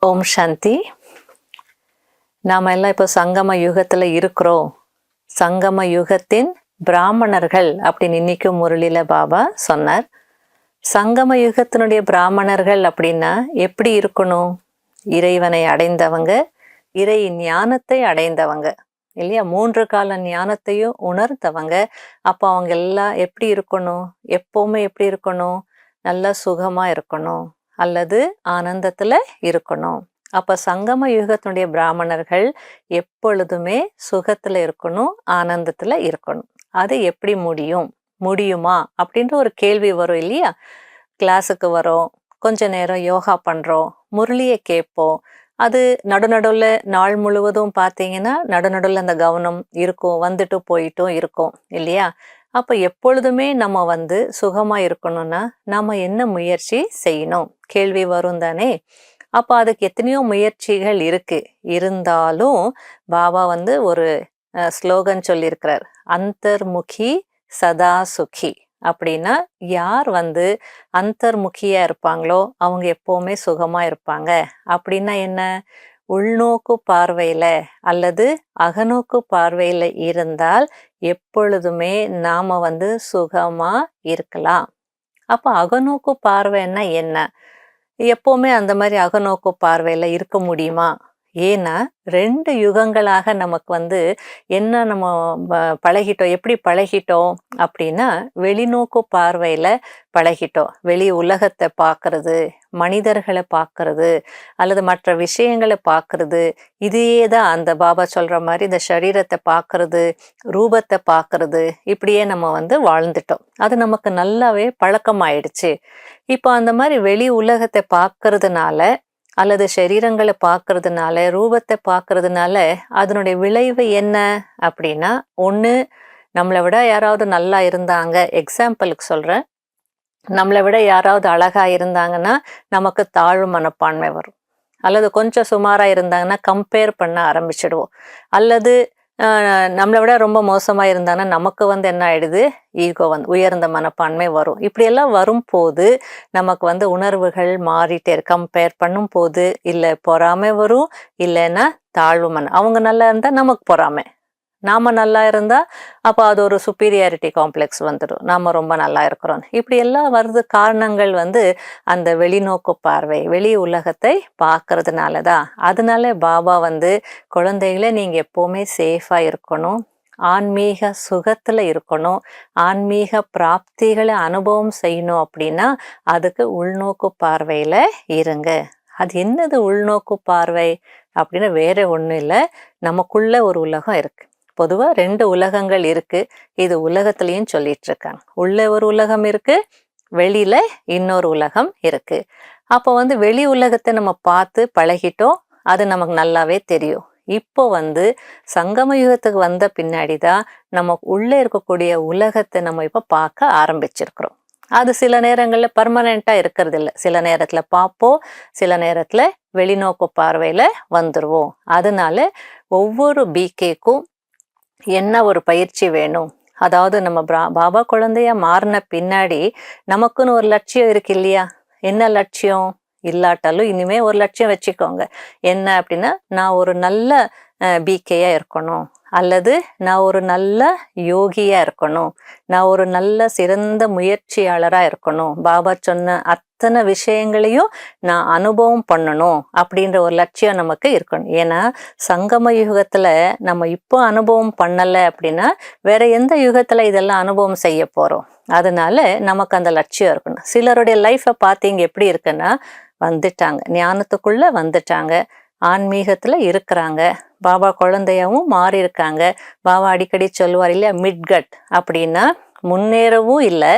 ஓம் சாந்தி. நாம் எல்லாம் இப்போ சங்கம யுகத்தில் இருக்கிறோம். சங்கம யுகத்தின் பிராமணர்கள் அப்படின்னு இன்னைக்கும் முரளியில் பாபா சொன்னார். சங்கம யுகத்தினுடைய பிராமணர்கள் அப்படின்னா எப்படி இருக்கணும்? இறைவனை அடைந்தவங்க இறை ஞானத்தை அடைந்தவங்க. இல்லையா? மூன்று கால ஞானத்தையும் உணர்ந்தவங்க. அப்போ அவங்க எல்லாம் எப்படி இருக்கணும்? எப்போவுமே எப்படி இருக்கணும்? நல்லா சுகமாக இருக்கணும் அல்லது ஆனந்தத்தில் இருக்கணும். அப்போ சங்கம யுகத்தினுடைய பிராமணர்கள் எப்பொழுதுமே சுகத்தில் இருக்கணும் ஆனந்தத்தில் இருக்கணும். அது எப்படி முடியும்? முடியுமா? அப்படின்ற ஒரு கேள்வி வரும் இல்லையா? கிளாஸுக்கு வரோம் கொஞ்ச நேரம் யோகா பண்ணுறோம் முரளியை கேட்போம் அது நடுநடுவில் நாள் முழுவதும் பார்த்தீங்கன்னா நடுநடுவில் அந்த கவனம் இருக்கும் வந்துட்டு போயிட்டும் இருக்கும் இல்லையா? அப்போ எப்பொழுதுமே நம்ம வந்து சுகமாக இருக்கணும்னா நம்ம என்ன முயற்சி செய்யணும்? கேள்வி வரும் தானே? அப்போ அதுக்கு எத்தனையோ முயற்சிகள் இருக்குது இருந்தாலும் பாபா வந்து ஒரு ஸ்லோகன் சொல்லியிருக்கிறார் அந்தர்முகி சதா சுகி. அப்படின்னா யார் வந்து அந்தர்முகியா இருப்பாங்களோ அவங்க எப்போவுமே சுகமா இருப்பாங்க. அப்படின்னா என்ன? உள்நோக்கு பார்வையில அல்லது அகநோக்கு பார்வையில இருந்தால் எப்பொழுதுமே நாம வந்து சுகமா இருக்கலாம். அப்ப அகநோக்கு பார்வைன்னா என்ன? எப்போவுமே அந்த மாதிரி அகநோக்கு பார்வையில இருக்க முடியுமா? ஏன்னா ரெண்டு யுகங்களாக நமக்கு வந்து என்ன நம்ம பழகிட்டோம் எப்படி பழகிட்டோம் அப்படின்னா வெளிநோக்கு பார்வையில பழகிட்டோம். வெளி உலகத்தை பார்க்கறது மனிதர்களை பார்க்கறது அல்லது மற்ற விஷயங்களை பார்க்கறது இதையே தான் அந்த பாபா சொல்ற மாதிரி இந்த சரீரத்தை பார்க்கறது ரூபத்தை பார்க்கறது இப்படியே நம்ம வந்து வாழ்ந்துட்டோம். அது நமக்கு நல்லாவே பழக்கமாயிடுச்சு. இப்போ அந்த மாதிரி வெளி உலகத்தை பார்க்கறதுனால அல்லது சரீரங்களை பார்க்கறதுனால ரூபத்தை பார்க்கறதுனால அதனுடைய விளைவு என்ன அப்படின்னா ஒன்று நம்மளை விட யாராவது நல்லா இருந்தாங்க. எக்ஸாம்பிளுக்கு சொல்கிறேன் நம்மளை விட யாராவது அழகாக இருந்தாங்கன்னா நமக்கு தாழ்வு மனப்பான்மை வரும். அல்லது கொஞ்சம் சுமாராக இருந்தாங்கன்னா கம்பேர் பண்ண ஆரம்பிச்சிடுவோம். அல்லது நம்மளை விட ரொம்ப மோசமாக இருந்தாங்கன்னா நமக்கு வந்து என்ன ஆயிடுது? ஈகோ வந்து உயர்ந்த மனப்பான்மை வரும். இப்படியெல்லாம் வரும்போது நமக்கு வந்து உணர்வுகள் மாறிட்டே கம்பேர் பண்ணும் போது இல்லை பொறாமை வரும். இல்லைன்னா தாழ்வு மன அவங்க நல்லா இருந்தால் நமக்கு பொறாமை. நாம் நல்லா இருந்தால் அப்போ அது ஒரு சுப்பீரியாரிட்டி காம்ப்ளெக்ஸ் வந்துடும் நாம் ரொம்ப நல்லா இருக்கிறோம். இப்படி எல்லாம் வருது காரணங்கள் வந்து அந்த வெளிநோக்கு பார்வை வெளி உலகத்தை பார்க்கறதுனால தான் அதனால பாபா வந்து குழந்தைகளை நீங்கள் எப்போவுமே சேஃபாக இருக்கணும். ஆன்மீக சுகத்தில் இருக்கணும். ஆன்மீக பிராப்திகளை அனுபவம் செய்யணும் அப்படின்னா அதுக்கு உள்நோக்கு பார்வையில் இருங்க. அது என்னது உள்நோக்கு பார்வை? அப்படின்னு வேற ஒன்றும் இல்லை. நமக்குள்ள ஒரு உலகம் இருக்குது பொதுவாக ரெண்டு உலகங்கள் இருக்கு. இது உலகத்திலையும் சொல்லிட்டு இருக்காங்க உள்ள ஒரு உலகம் இருக்கு வெளியில இன்னொரு உலகம் இருக்கு. அப்போ வந்து வெளி உலகத்தை நம்ம பார்த்து பழகிட்டோம். அது நமக்கு நல்லாவே தெரியும். இப்போ வந்து சங்கம யுகத்துக்கு வந்த பின்னாடி தான் நம்ம உள்ளே இருக்கக்கூடிய உலகத்தை நம்ம இப்போ பார்க்க ஆரம்பிச்சிருக்கிறோம். அது சில நேரங்களில் பர்மனெண்ட்டாக இருக்கிறது இல்லை சில நேரத்தில் பார்ப்போம் சில நேரத்தில் வெளிநோக்கு பார்வையில் வந்துடுவோம் அதனால ஒவ்வொரு பிகேக்கும் என்ன ஒரு பயிற்சி வேணும்? அதாவது நம்ம பிரா பாபா குழந்தையா மாறின பின்னாடி நமக்குன்னு ஒரு லட்சியம் இருக்கு இல்லையா? என்ன லட்சியம்? இல்லாட்டாலும் இனிமே ஒரு லட்சியம் வச்சுக்கோங்க. என்ன அப்படின்னா நான் ஒரு நல்ல பிகேயா இருக்கணும். அல்லது நான் ஒரு நல்ல யோகியா இருக்கணும். நான் ஒரு நல்ல சிறந்த முயற்சியாளரா இருக்கணும். பாபா சொன்ன அத்தனை விஷயங்களையும் நான் அனுபவம் பண்ணணும் அப்படின்ற ஒரு லட்சியம் நமக்கு இருக்கணும். ஏன்னா சங்கம யுகத்துல நம்ம இப்போ அனுபவம் பண்ணலை அப்படின்னா வேற எந்த யுகத்துல இதெல்லாம் அனுபவம் செய்ய போறோம்? அதனால நமக்கு அந்த லட்சியம் இருக்கணும். சிலருடைய லைஃப்பை பார்த்தீங்க எப்படி இருக்குன்னா வந்துட்டாங்க. ஞானத்துக்குள்ள வந்துட்டாங்க. ஆன்மீகத்துல இருக்கிறாங்க. பாபா குழந்தையாவும் மாறி இருக்காங்க பாபா அடிக்கடி சொல்லுவார் இல்லையா மிட்கட் அப்படின்னா முன்னேறவும் இல்லை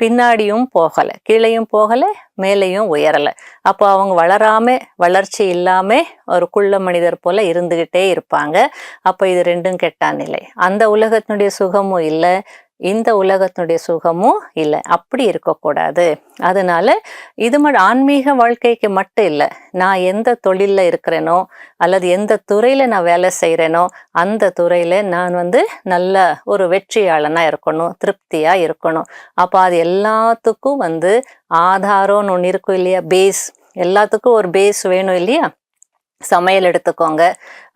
பின்னாடியும் போகலை கீழையும் போகலை மேலேயும் உயரலை. அப்போ அவங்க வளராம வளர்ச்சி இல்லாம ஒரு குள்ள மனிதர் போல இருந்துகிட்டே இருப்பாங்க. அப்போ இது ரெண்டும் கெட்டான் நிலை. அந்த உலகத்தினுடைய சுகமும் இல்லை இந்த உலகத்தினுடைய சுகமும் இல்லை. அப்படி இருக்கக்கூடாது. அதனால இது மட்டும் ஆன்மீக வாழ்க்கைக்கு மட்டும் இல்லை. நான் எந்த தொழிலில் இருக்கிறேனோ அல்லது எந்த துறையில் நான் வேலை செய்கிறேனோ அந்த துறையில் நான் வந்து நல்ல ஒரு வெற்றியாளனாக இருக்கணும் திருப்தியாக இருக்கணும். அப்போ அது எல்லாத்துக்கும் வந்து ஆதாரம்னு ஒன்று இருக்கும் இல்லையா? பேஸ் எல்லாத்துக்கும் ஒரு பேஸ் வேணும் இல்லையா? சமையல் எடுத்துக்கோங்க.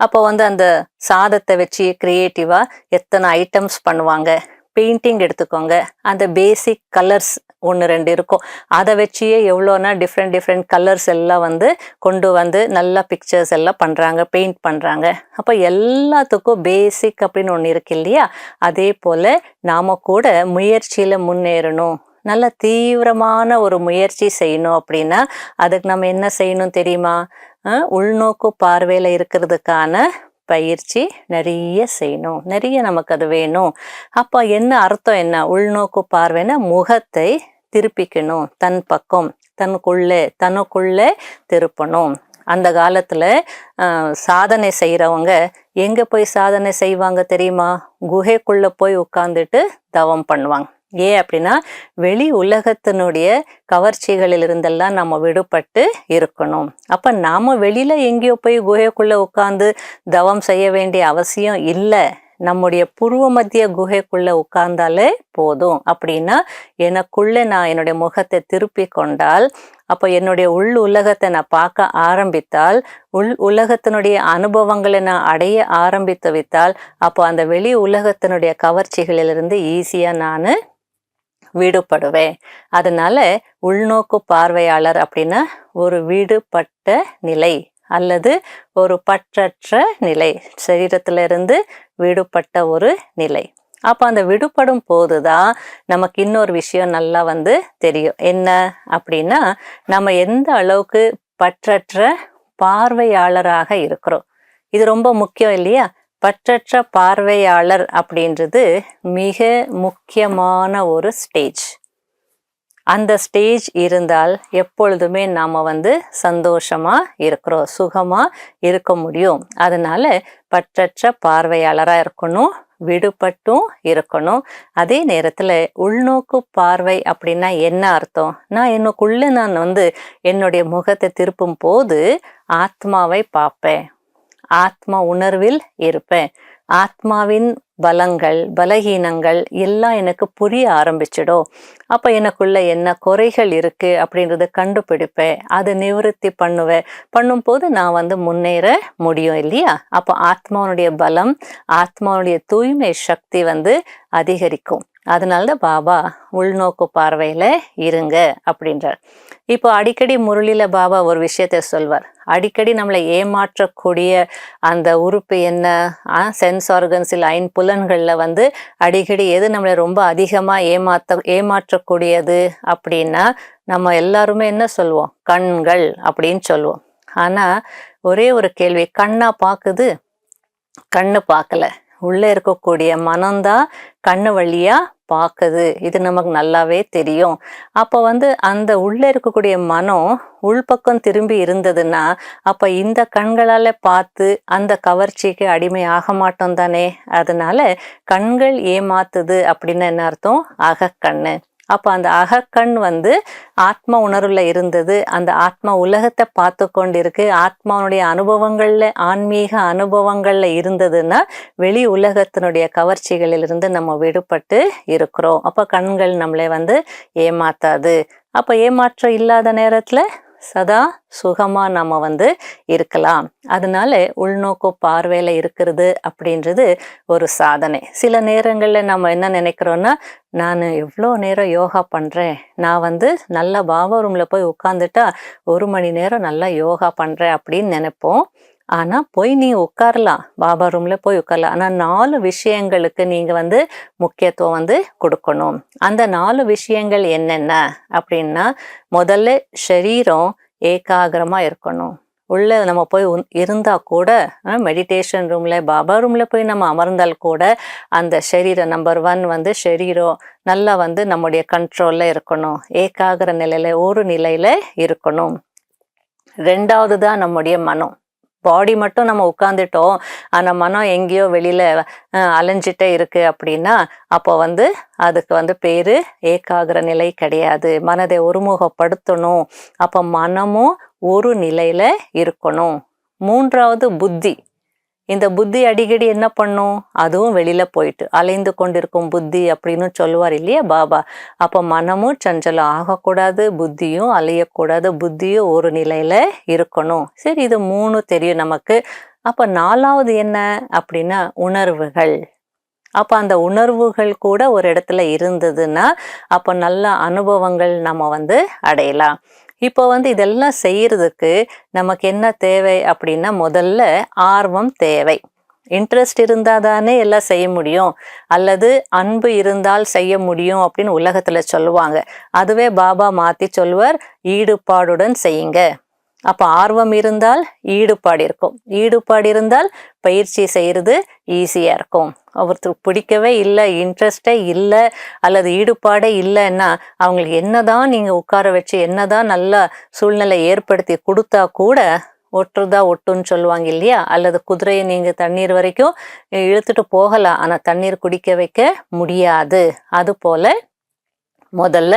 அப்போ வந்து அந்த சாதத்தை வச்சு க்ரியேட்டிவாக எத்தனை ஐட்டம்ஸ் பண்ணுவாங்க? பெயிண்டிங் எடுத்துக்கோங்க. அந்த பேசிக் கலர்ஸ் ஒன்று ரெண்டு இருக்கும். அதை வச்சியே எவ்வளோனா டிஃப்ரெண்ட் டிஃப்ரெண்ட் கலர்ஸ் எல்லாம் வந்து கொண்டு வந்து நல்லா பிக்சர்ஸ் எல்லாம் பண்ணுறாங்க பெயிண்ட் பண்ணுறாங்க அப்போ எல்லாத்துக்கும் பேசிக் அப்படின்னு ஒன்று இருக்கு இல்லையா? அதே போல் நாம் கூட முயற்சியில் முன்னேறணும். நல்ல தீவிரமான ஒரு முயற்சி செய்யணும் அப்படின்னா அதுக்கு நம்ம என்ன செய்யணும் தெரியுமா? உள்நோக்கு பார்வையில் இருக்கிறதுக்கான பயிற்சி நிறைய செய்யணும். நிறைய நமக்கு அது வேணும். அப்போ என்ன அர்த்தம் என்ன? உள்நோக்கு பார்வைன்னா முகத்தை திருப்பிக்கணும். தன் பக்கம் தனக்குள்ளே தனக்குள்ளே திருப்பணும். அந்த காலத்துல சாதனை செய்கிறவங்க எங்க போய் சாதனை செய்வாங்க தெரியுமா? குகைக்குள்ள போய் உட்கார்ந்துட்டு தவம் பண்ணுவாங்க. ஏன் அப்படின்னா வெளி உலகத்தினுடைய கவர்ச்சிகளில் இருந்தெல்லாம் நம்ம விடுபட்டு இருக்கணும். அப்போ நாம் வெளியில் எங்கேயோ போய் குகைக்குள்ளே உட்காந்து தவம் செய்ய வேண்டிய அவசியம் இல்லை. நம்முடைய பூர்வ மத்திய குகைக்குள்ளே உட்கார்ந்தாலே போதும். அப்படின்னா எனக்குள்ளே நான் என்னுடைய முகத்தை திருப்பி கொண்டால் அப்போ என்னுடைய உள் உலகத்தை நான் பார்க்க ஆரம்பித்தால் உள் உலகத்தினுடைய அனுபவங்களை நான் அடைய ஆரம்பித்து வித்தால் அப்போ அந்த வெளி உலகத்தினுடைய கவர்ச்சிகளிலிருந்து ஈஸியாக நான் விடுபடுவேன். அதனால உள்நோக்கு பார்வையாளர் அப்படின்னா ஒரு வீடுபட்ட நிலை அல்லது ஒரு பற்றற்ற நிலை. சரீரத்திலிருந்து விடுபட்ட ஒரு நிலை. அப்போ அந்த விடுபடும் போது தான் நமக்கு இன்னொரு விஷயம் நல்லா வந்து தெரியும். என்ன அப்படின்னா நம்ம எந்த அளவுக்கு பற்றற்ற பார்வையாளராக இருக்கிறோம். இது ரொம்ப முக்கியம் இல்லையா? பற்றற்ற பார்வையாளர் அப்படின்றது மிக முக்கியமான ஒரு ஸ்டேஜ் அந்த ஸ்டேஜ் இருந்தால் எப்பொழுதுமே நாம் வந்து சந்தோஷமா இருக்கிறோம் சுகமா இருக்க முடியும். அதனால பற்றற்ற பார்வையாளராக இருக்கணும் விடுபட்டும் இருக்கணும். அதே நேரத்தில் உள்நோக்கு பார்வை அப்படின்னா என்ன அர்த்தம்? நான் எனக்குள்ளே நான் வந்து என்னுடைய முகத்தை திருப்பும் போது ஆத்மாவை பார்ப்பேன். ஆத்மா உணர்வில் இருப்பேன். ஆத்மாவின் பலங்கள் பலகீனங்கள் எல்லாம் எனக்கு புரிய ஆரம்பிச்சிடும். அப்போ எனக்குள்ள என்ன குறைகள் இருக்கு அப்படின்றத கண்டுபிடிப்பேன். அதை நிவர்த்தி பண்ணுவேன். பண்ணும்போது நான் வந்து முன்னேற முடியும் இல்லையா? அப்போ ஆத்மாவுடைய பலம் ஆத்மாவுடைய தூய்மை சக்தி வந்து அதிகரிக்கும். அதனால தான் பாபா உள்நோக்கு பார்வையில இருங்க அப்படின்றார். இப்போ அடிக்கடி முரளியில பாபா ஒரு விஷயத்த சொல்வார். அடிக்கடி நம்மளை ஏமாற்றக்கூடிய அந்த உறுப்பு என்ன? சென்ஸ் ஆர்கன்ஸில் ஐன் புலன்களில் வந்து அடிக்கடி எது நம்மளை ரொம்ப அதிகமாக ஏமாத்த ஏமாற்றக்கூடியது அப்படின்னா நம்ம எல்லாருமே என்ன சொல்லுவோம் கண்கள் அப்படின்னு சொல்லுவோம் ஆனால் ஒரே ஒரு கேள்வி கண்ணா பார்க்குது கண்ணு பார்க்கல உள்ளே இருக்கக்கூடிய மனம்தான் கண்ணு வழியாக பார்க்குது. இது நமக்கு நல்லாவே தெரியும். அப்போ வந்து அந்த உள்ளே இருக்கக்கூடிய மனம் உள்பக்கம் திரும்பி இருந்ததுன்னா அப்போ இந்த கண்களால் பார்த்து அந்த கவர்ச்சிக்கு அடிமை ஆக மாட்டோம் தானே. அதனால கண்கள் ஏமாத்துது அப்படின்னு என்ன அர்த்தம்? அகக்கண்ணு. அப்போ அந்த அகக்கண் வந்து ஆத்ம உணர்வுல இருந்தது. அந்த ஆத்ம உலகத்தை பார்த்து கொண்டிருக்கு. ஆத்மாவுடைய அனுபவங்கள்ல ஆன்மீக அனுபவங்கள்ல இருந்ததுன்னா வெளி உலகத்தினுடைய கவர்ச்சிகளிலிருந்து நம்ம விடுபட்டு இருக்கிறோம். அப்போ கண்கள் நம்மளை வந்து ஏமாத்தாது. அப்போ ஏமாற்றம் இல்லாத நேரத்தில் சதா சுகமாக நம்ம வந்து இருக்கலாம். அதனால உள்நோக்கு பார்வையில் இருக்கிறது அப்படின்றது ஒரு சாதனை. சில நேரங்களில் நம்ம என்ன நினைக்கிறோன்னா நான் எவ்வளோ நேரம் யோகா பண்ணுறேன் நான் வந்து நல்லா பாபா ரூமில் போய் உட்காந்துட்டா ஒரு மணி நேரம் நல்லா யோகா பண்ணுறேன் அப்படின்னு நினைப்போம். ஆனால் போய் நீ உட்காரலாம். பாபா ரூம்ல போய் உட்காரலாம். ஆனால் நாலு விஷயங்களுக்கு நீங்கள் வந்து முக்கியத்துவம் வந்து கொடுக்கணும். அந்த நாலு விஷயங்கள் என்னென்ன? அப்படின்னா முதல்ல சரீரம் ஏகாகிரமாக இருக்கணும். உள்ள நம்ம போய் உன்- இருந்தா கூட மெடிடேஷன் ரூம்ல பாபா ரூம்ல போய் நம்ம அமர்ந்தால் கூட அந்த சரீரம் நம்பர் ஒன் வந்து சரீரம் நல்லா வந்து நம்முடைய கண்ட்ரோல்ல இருக்கணும். ஏகாகிர நிலையில ஒரு நிலையில இருக்கணும். ரெண்டாவது தான் நம்முடைய மனம். பாடி மட்டும் நம்ம உட்காந்துட்டோம் ஆனால் மனம் எங்கேயோ வெளியில் அலைஞ்சிட்டே இருக்கு அப்படின்னா அப்போ வந்து அதுக்கு வந்து பேர் ஏக்காகிற நிலை கிடையாது. மனதை ஒருமுகப்படுத்தணும். அப்போ மனமும் ஒரு நிலையில் இருக்கணும். மூன்றாவது புத்தி. இந்த புத்தி அடிக்கடி என்ன பண்ணும்? அதுவும் வெளியில போயிட்டு. அலைந்து கொண்டிருக்கும் புத்தி அப்படின்னு சொல்லுவார் இல்லையா பாபா. அப்போ மனமும் சஞ்சலம் ஆகக்கூடாது புத்தியும் அலையக்கூடாது புத்தியும் ஒரு நிலையில இருக்கணும். சரி இது மூணு தெரியும் நமக்கு. அப்ப நாலாவது என்ன அப்படின்னா உணர்வுகள். அப்போ அந்த உணர்வுகள் கூட ஒரு இடத்துல இருந்ததுன்னா அப்போ நல்ல அனுபவங்கள் நம்ம வந்து அடையலாம். இப்போ வந்து இதெல்லாம் செய்யறதுக்கு நமக்கு என்ன தேவை அப்படின்னா முதல்ல ஆர்வம் தேவை. இன்ட்ரெஸ்ட் இருந்தால் தானே எல்லாம் செய்ய முடியும். அல்லது அன்பு இருந்தால் செய்ய முடியும் அப்படின்னு உலகத்தில் சொல்லுவாங்க. அதுவே பாபா மாற்றி சொல்லுவார் ஈடுபாடுடன் செய்யுங்க. அப்போ ஆர்வம் இருந்தால் ஈடுபாடு இருக்கும். ஈடுபாடு இருந்தால் பயிற்சி செய்கிறது ஈஸியாக இருக்கும். ஒருத்தருக்கு பிடிக்கவே இல்லை இன்ட்ரெஸ்டே இல்லை அல்லது ஈடுபாடே இல்லைன்னா அவங்களுக்கு என்னதான் நீங்கள் உட்கார வச்சு என்னதான் நல்ல சூழ்நிலை ஏற்படுத்தி கொடுத்தா கூட ஒட்டுறதா ஒட்டுன்னு சொல்லுவாங்க இல்லையா? அல்லது குதிரையை நீங்கள் தண்ணீர் வரைக்கும் இழுத்துட்டு போகலாம் ஆனால் தண்ணீர் குடிக்க வைக்க முடியாது. அதுபோல் முதல்ல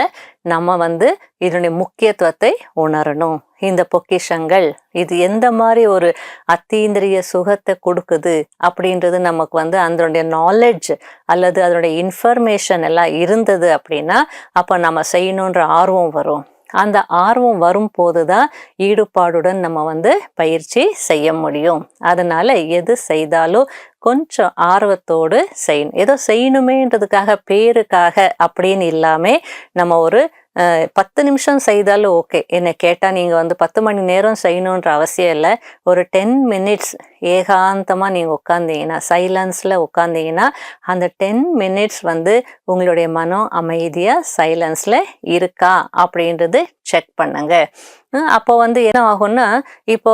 நம்ம வந்து இதனுடைய முக்கியத்துவத்தை உணரணும். இந்த பொக்கிஷங்கள் இது எந்த மாதிரி ஒரு அத்தீந்திரிய சுகத்தை கொடுக்குது அப்படின்றது நமக்கு வந்து அதனுடைய நாலெட்ஜ் அல்லது அதனுடைய இன்ஃபர்மேஷன் எல்லாம் இருந்தது அப்படின்னா அப்போ நம்ம செய்யணுன்ற ஆர்வம் வரும். அந்த ஆர்வம் வரும்போது தான் ஈடுபாடுடன் நம்ம வந்து பயிற்சி செய்ய முடியும். அதனால எது செய்தாலும் கொஞ்சம் ஆர்வத்தோடு செய்யணும். ஏதோ செய்யணுமேன்றதுக்காக பேருக்காக அப்படின்னு இல்லாமல் நம்ம ஒரு பத்து நிமிஷம் செய்தாலும் ஓகே. என்னை கேட்டால் நீங்கள் வந்து பத்து மணி நேரம் செய்யணுன்ற அவசியம் இல்லை. ஒரு டென் மினிட்ஸ் ஏகாந்தமாக நீங்கள் உட்காந்தீங்கன்னா சைலன்ஸில் உட்காந்தீங்கன்னா அந்த டென் மினிட்ஸ் வந்து உங்களுடைய மனம் அமைதியாக சைலன்ஸில் இருக்கா அப்படின்றது செக் பண்ணுங்க. அப்போ வந்து என்ன ஆகும்னா இப்போ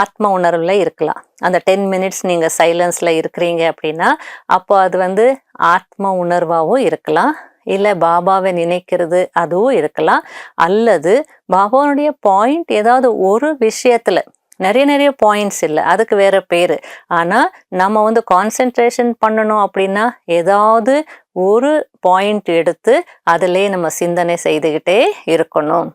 ஆத்ம உணர்வில் இருக்கலாம். அந்த டென் மினிட்ஸ் நீங்கள் சைலன்ஸில் இருக்கிறீங்க அப்படின்னா அப்போ அது வந்து ஆத்ம உணர்வாகவும் இருக்கலாம். இல்லை பாபாவை நினைக்கிறது அதுவும் இருக்கலாம். அல்லது பாபாவுடைய பாயிண்ட் ஏதாவது ஒரு விஷயத்தில் நிறைய நிறைய பாயிண்ட்ஸ் இல்லை அதுக்கு வேற பேர். ஆனால் நம்ம வந்து கான்சென்ட்ரேஷன் பண்ணணும் அப்படின்னா ஏதாவது ஒரு பாயிண்ட் எடுத்து அதிலே நம்ம சிந்தனை செய்துக்கிட்டே இருக்கணும்.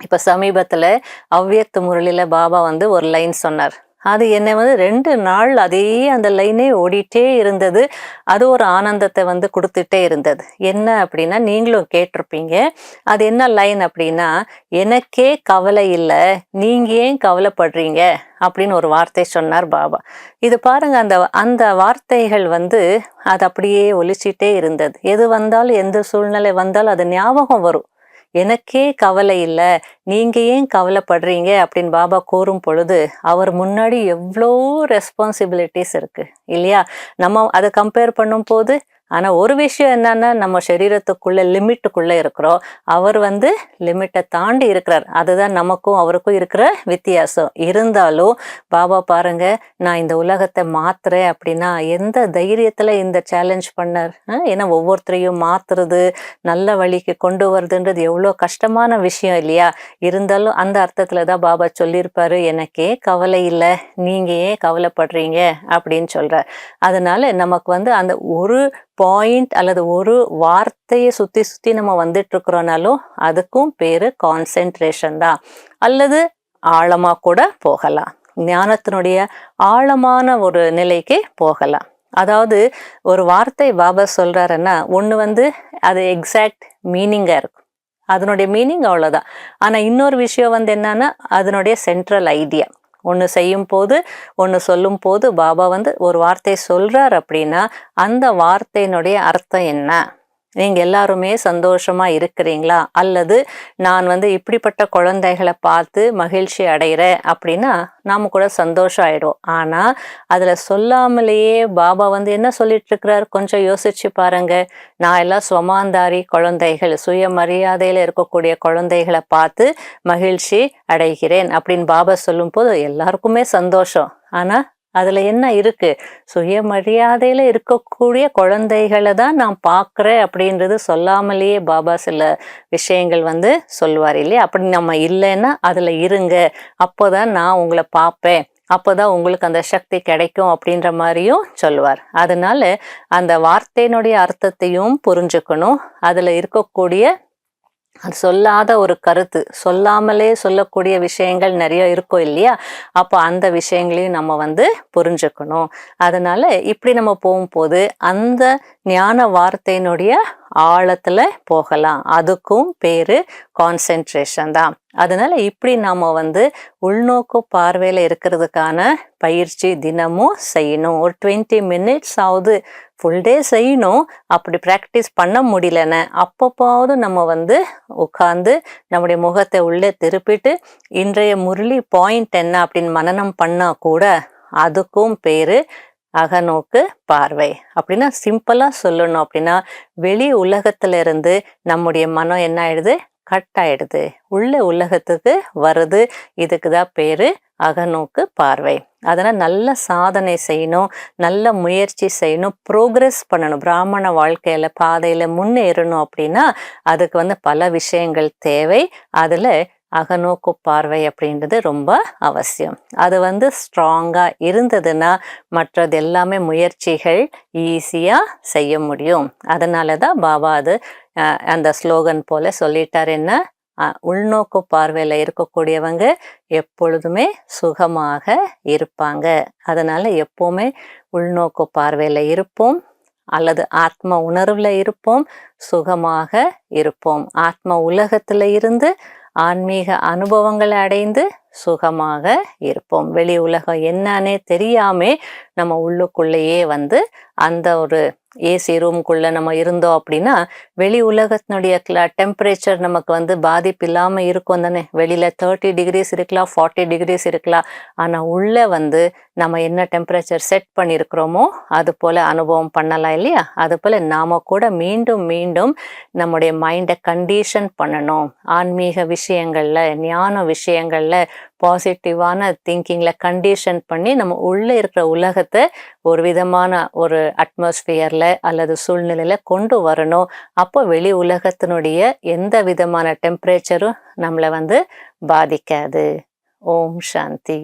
இப்போ சமீபத்தில் அவ்வியத்து முரளியில் பாபா வந்து ஒரு லைன் சொன்னார். அது என்னை வந்து ரெண்டு நாள் அதே அந்த லைனே ஓடிட்டே இருந்தது. அது ஒரு ஆனந்தத்தை வந்து கொடுத்துட்டே இருந்தது. என்ன அப்படின்னா நீங்களும் கேட்டிருப்பீங்க. அது என்ன லைன் அப்படின்னா எனக்கே கவலை இல்லை. நீங்க ஏன் கவலைப்படுறீங்க? அப்படின்னு ஒரு வார்த்தை சொன்னார் பாபா. இது பாருங்க அந்த அந்த வார்த்தைகள் வந்து அது அப்படியே ஒழிச்சிட்டே இருந்தது. எது வந்தாலும் எந்த சூழ்நிலை வந்தாலும் அது ஞாபகம் வரும். எனக்கே கவலை இல்லை. நீங்க ஏன் கவலைப்படுறீங்க? அப்படின்னு பாபா கூறும் பொழுது அவர் முன்னாடி எவ்வளோ ரெஸ்பான்சிபிலிட்டிஸ் இருக்கு இல்லையா? நம்ம அதை கம்பேர் பண்ணும் போது ஆனால் ஒரு விஷயம் என்னன்னா நம்ம சரீரத்துக்குள்ள லிமிட்டுக்குள்ள இருக்கிறோம். அவர் வந்து லிமிட்டை தாண்டி இருக்கிறார். அதுதான் நமக்கும் அவருக்கும் இருக்கிற வித்தியாசம். இருந்தாலும் பாபா பாருங்க நான் இந்த உலகத்தை மாத்துறேன் அப்படின்னா எந்த தைரியத்துல இந்த சேலஞ்ச் பண்ணார்? ஏன்னா ஒவ்வொருத்தரையும் மாத்துறது நல்ல வழிக்கு கொண்டு வருதுன்றது எவ்வளோ கஷ்டமான விஷயம் இல்லையா? இருந்தாலும் அந்த அர்த்தத்துல தான் பாபா சொல்லியிருப்பாரு எனக்கே கவலை இல்லை. நீங்க ஏன் கவலைப்படுறீங்க? அப்படின்னு சொல்றார். அதனால நமக்கு வந்து அந்த ஒரு பாயிண்ட் அல்லது ஒரு வார்த்தையை சுற்றி சுற்றி நம்ம வந்துட்டு இருக்கிறோனாலும் அதுக்கும் பேர் கான்சென்ட்ரேஷன் தான். அல்லது ஆழமாக கூட போகலாம். ஞானத்தினுடைய ஆழமான ஒரு நிலைக்கு போகலாம். அதாவது ஒரு வார்த்தை பாபா சொல்கிறாருன்னா ஒன்று வந்து அது எக்ஸாக்ட் மீனிங்காக இருக்கும். அதனுடைய மீனிங் அவ்வளோதான் ஆனால் இன்னொரு விஷயம் வந்து என்னன்னா அதனுடைய சென்ட்ரல் ஐடியா ஒன்று செய்யும் போது ஒன்று சொல்லும் போது பாபா வந்து ஒரு வார்த்தை சொல்கிறார் அப்படின்னா அந்த வார்த்தையினுடைய அர்த்தம் என்ன? நீங்க எல்லாருமே சந்தோஷமா இருக்கிறீங்களா? அல்லது நான் வந்து இப்படிப்பட்ட குழந்தைகளை பார்த்து மகிழ்ச்சி அடைகிறேன் அப்படின்னா நாம கூட சந்தோஷம் ஆயிடும் ஆனா அதுல சொல்லாமலேயே பாபா வந்து என்ன சொல்லிட்டு இருக்கிறார் கொஞ்சம் யோசிச்சு பாருங்க. நான் எல்லாம் சுவமாந்தாரி குழந்தைகள் சுயமரியாதையில இருக்கக்கூடிய குழந்தைகளை பார்த்து மகிழ்ச்சி அடைகிறேன் அப்படின்னு பாபா சொல்லும் போது எல்லாருக்குமே சந்தோஷம். ஆனா அதுல என்ன இருக்கு? சுயமரியாதையில இருக்கக்கூடிய குழந்தைகளை தான் நான் பார்க்குறேன் அப்படின்றது சொல்லாமலேயே பாபா சில விஷயங்கள் வந்து சொல்லுவார் இல்லையா? அப்படி நம்ம இல்லைன்னா அதுல இருங்க. அப்போதான் நான் உங்களை பார்ப்பேன். அப்போதான் உங்களுக்கு அந்த சக்தி கிடைக்கும் அப்படின்ற மாதிரியும் சொல்லுவார். அதனால அந்த வார்த்தையினுடைய அர்த்தத்தையும் புரிஞ்சுக்கணும். அதில் இருக்கக்கூடிய அது சொல்லாத ஒரு கருத்து சொல்லாமலே சொல்லக்கூடிய விஷயங்கள் நிறைய இருக்கும் இல்லையா? அப்போ அந்த விஷயங்களையும் நம்ம வந்து புரிஞ்சுக்கணும். அதனால இப்படி நம்ம போகும்போது அந்த ஞான வார்த்தையினுடைய ஆழத்துல போகலாம். அதுக்கும் பேரு கான்சென்ட்ரேஷன் தான். அதனால இப்படி நாம வந்து உள்நோக்கு பார்வையில இருக்கிறதுக்கான பயிற்சி தினமும் செய்யணும். ஒரு டுவெண்ட்டி மினிட்ஸ் ஆகுது ஃபுல் டே செய்யணும். அப்படி ப்ராக்டிஸ் பண்ண முடியலன்னு அப்பப்போவது நம்ம வந்து உட்காந்து நம்முடைய முகத்தை உள்ளே திருப்பிட்டு இன்றைய முரளி பாயிண்ட் என்ன அப்படின்னு மனனம் பண்ணா கூட அதுக்கும் பேரு அகநோக்கு பார்வை. அப்படின்னா சிம்பிளாக சொல்லணும் அப்படின்னா வெளி உலகத்துல இருந்து நம்முடைய மனம் என்ன ஆயிடுது? கட் ஆயிடுது உள்ள உலகத்துக்கு வருது. இதுக்கு தான் பேரு அகநோக்கு பார்வை. அதனால் நல்ல சாதனை செய்யணும். நல்ல முயற்சி செய்யணும். ப்ரோக்ரஸ் பண்ணணும். பிராமண வாழ்க்கையில் பாதையில் முன்னேறணும் அப்படின்னா அதுக்கு வந்து பல விஷயங்கள் தேவை. அதில் அகநோக்கு பார்வை அப்படின்றது ரொம்ப அவசியம். அது வந்து ஸ்ட்ராங்காக இருந்ததுன்னா மற்றது எல்லாமே முயற்சிகள் ஈஸியாக செய்ய முடியும். அதனால தான் பாபா அது அந்த ஸ்லோகன் போல சொல்லிட்டார் என்ன? உள்நோக்கு பார்வையில் இருக்கக்கூடியவங்க எப்பொழுதுமே சுகமாக இருப்பாங்க. அதனால எப்போவுமே உள்நோக்கு பார்வையில் இருப்போம். அல்லது ஆத்ம உணர்வில் இருப்போம். சுகமாக இருப்போம். ஆத்ம உலகத்தில் இருந்து ஆன்மீக அனுபவங்களை அடைந்து சுகமாக இருப்போம். வெளி உலகம் என்னன்னே தெரியாமே நம்ம உள்ளுக்குள்ளேயே வந்து அந்த ஒரு ஏசி ரூம்குள்ள நம்ம இருந்தோம் அப்படின்னா வெளி உலகத்தினுடைய டெம்பரேச்சர் நமக்கு வந்து பாதிப்பு இல்லாம இருக்கும் தானே. வெளியில தேர்ட்டி டிகிரிஸ் இருக்கலாம் ஃபார்ட்டி டிகிரிஸ் இருக்கலாம். ஆனா உள்ள வந்து நம்ம என்ன டெம்பரேச்சர் செட் பண்ணியிருக்கிறோமோ அது போல அனுபவம் பண்ணலாம் இல்லையா? அது போல நாம கூட மீண்டும் மீண்டும் நம்முடைய மைண்டை கண்டிஷன் பண்ணணும். ஆன்மீக விஷயங்கள்ல ஞான விஷயங்கள்ல பாசிட்டிவான திங்கிங்கில் கண்டிஷன் பண்ணி நம்ம உள்ளே இருக்கிற உலகத்தை ஒரு விதமான ஒரு அட்மாஸ்ஃபியரில் அல்லது சூழ்நிலையில் கொண்டு வரணும். அப்போ வெளி உலகத்தினுடைய எந்த விதமான டெம்பரேச்சரும் நம்மளை வந்து பாதிக்காது. ஓம் சாந்தி.